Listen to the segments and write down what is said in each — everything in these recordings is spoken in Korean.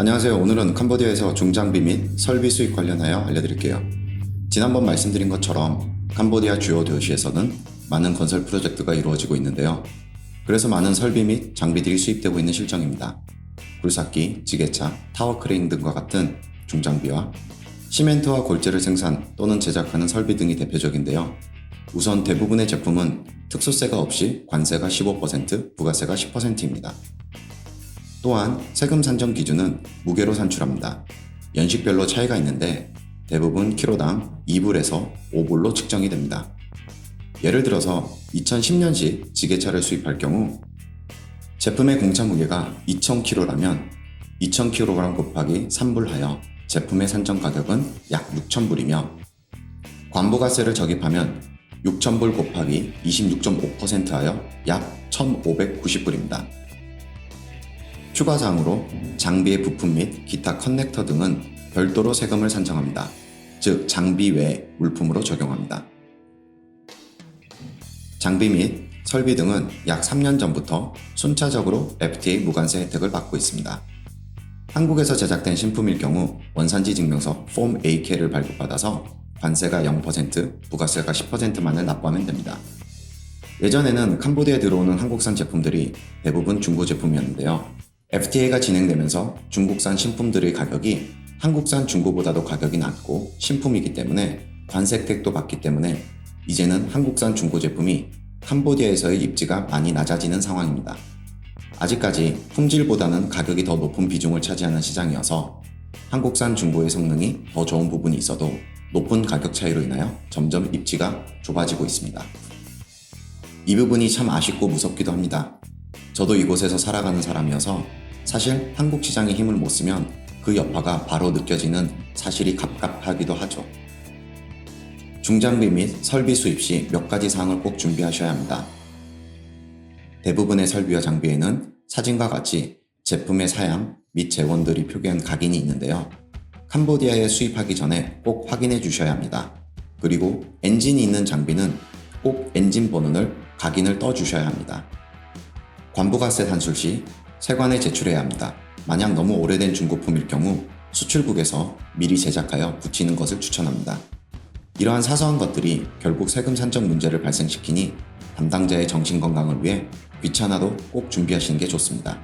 안녕하세요. 오늘은 캄보디아에서 중장비 및 설비 수입 관련하여 알려드릴게요. 지난번 말씀드린 것처럼 캄보디아 주요 도시에서는 많은 건설 프로젝트가 이루어지고 있는데요. 그래서 많은 설비 및 장비들이 수입되고 있는 실정입니다. 굴삭기, 지게차, 타워 크레인 등과 같은 중장비와 시멘트와 골재를 생산 또는 제작하는 설비 등이 대표적인데요. 우선 대부분의 제품은 특수세가 없이 관세가 15%, 부가세가 10%입니다. 또한 세금 산정 기준은 무게로 산출합니다. 연식별로 차이가 있는데 대부분 키로당 2불에서 5불로 측정이 됩니다. 예를 들어서 2010년식 지게차를 수입할 경우 제품의 공차 무게가 2,000kg라면 2,000kg 곱하기 3불 하여 제품의 산정 가격은 약 6,000불이며 관부가세를 적입하면 6,000불 곱하기 26.5% 하여 약 1,590불입니다. 추가사항으로 장비의 부품 및 기타 커넥터 등은 별도로 세금을 산정합니다. 즉 장비 외 물품으로 적용합니다. 장비 및 설비 등은 약 3년 전부터 순차적으로 FTA 무관세 혜택을 받고 있습니다. 한국에서 제작된 신품일 경우 원산지 증명서 폼 AK를 발급받아서 관세가 0%, 부가세가 10%만을 납부하면 됩니다. 예전에는 캄보디아에 들어오는 한국산 제품들이 대부분 중고 제품이었는데요. FTA가 진행되면서 중국산 신품들의 가격이 한국산 중고보다도 가격이 낮고 신품이기 때문에 관세 혜택도 받기 때문에 이제는 한국산 중고 제품이 캄보디아에서의 입지가 많이 낮아지는 상황입니다. 아직까지 품질보다는 가격이 더 높은 비중을 차지하는 시장이어서 한국산 중고의 성능이 더 좋은 부분이 있어도 높은 가격 차이로 인하여 점점 입지가 좁아지고 있습니다. 이 부분이 참 아쉽고 무섭기도 합니다. 저도 이곳에서 살아가는 사람이어서 사실 한국 시장에 힘을 못 쓰면 그 여파가 바로 느껴지는 사실이 갑갑하기도 하죠. 중장비 및 설비 수입 시 몇 가지 사항을 꼭 준비하셔야 합니다. 대부분의 설비와 장비에는 사진과 같이 제품의 사양 및 재원들이 표기한 각인이 있는데요. 캄보디아에 수입하기 전에 꼭 확인해 주셔야 합니다. 그리고 엔진이 있는 장비는 꼭 엔진 번호를 각인을 떠 주셔야 합니다. 관부가세 단술 시 세관에 제출해야 합니다. 만약 너무 오래된 중고품일 경우 수출국에서 미리 제작하여 붙이는 것을 추천합니다. 이러한 사소한 것들이 결국 세금 산정 문제를 발생시키니 담당자의 정신 건강을 위해 귀찮아도 꼭 준비하시는 게 좋습니다.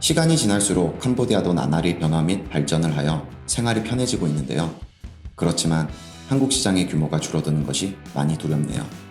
시간이 지날수록 캄보디아도 나날이 변화 및 발전을 하여 생활이 편해지고 있는데요. 그렇지만 한국 시장의 규모가 줄어드는 것이 많이 두렵네요.